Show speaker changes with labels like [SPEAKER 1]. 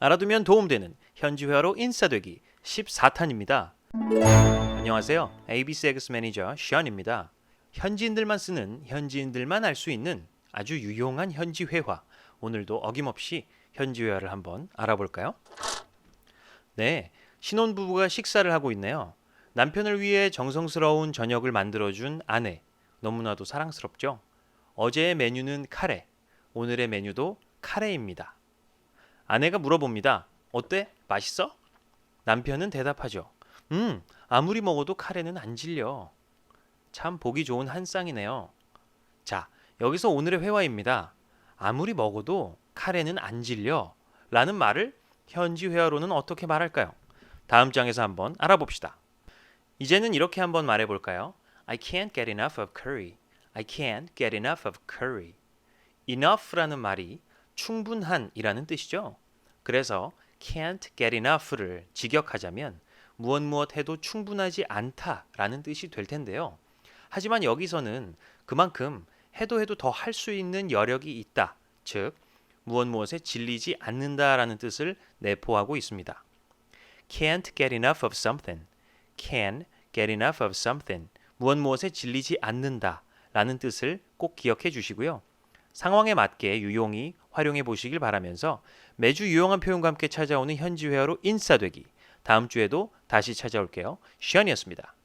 [SPEAKER 1] 알아두면 도움되는 현지회화로 인싸되기 14탄입니다. 안녕하세요. ABC X 매니저 션입니다. 현지인들만 쓰는 현지인들만 알 수 있는 아주 유용한 현지회화. 오늘도 어김없이 현지회화를 한번 알아볼까요? 네, 신혼부부가 식사를 하고 있네요. 남편을 위해 정성스러운 저녁을 만들어준 아내. 너무나도 사랑스럽죠? 어제의 메뉴는 카레. 오늘의 메뉴도 카레입니다. 아내가 물어봅니다. 어때? 맛있어? 남편은 대답하죠. 음, 아무리 먹어도 카레는 안 질려. 참 보기 좋은 한 쌍이네요. 자, 여기서 오늘의 회화입니다. 아무리 먹어도 카레는 안 질려. 라는 말을 현지 회화로는 어떻게 말할까요? 다음 장에서 한번 알아봅시다. 이제는 이렇게 한번 말해 볼까요? I can't get enough of curry. I can't get enough of curry. enough라는 말이 충분한이라는 뜻이죠. 그래서 can't get enough를 직역하자면 무엇 무엇 해도 충분하지 않다라는 뜻이 될 텐데요. 하지만 여기서는 그만큼 해도 해도 더 할 수 있는 여력이 있다. 즉 무엇 무엇에 질리지 않는다라는 뜻을 내포하고 있습니다. can't get enough of something. can get enough of something. 무엇 무엇에 질리지 않는다 라는 뜻을 꼭 기억해 주시고요. 상황에 맞게 유용히 활용해 보시길 바라면서 매주 유용한 표현과 함께 찾아오는 현지 회화로 인싸되기. 다음 주에도 다시 찾아올게요. 시연이었습니다.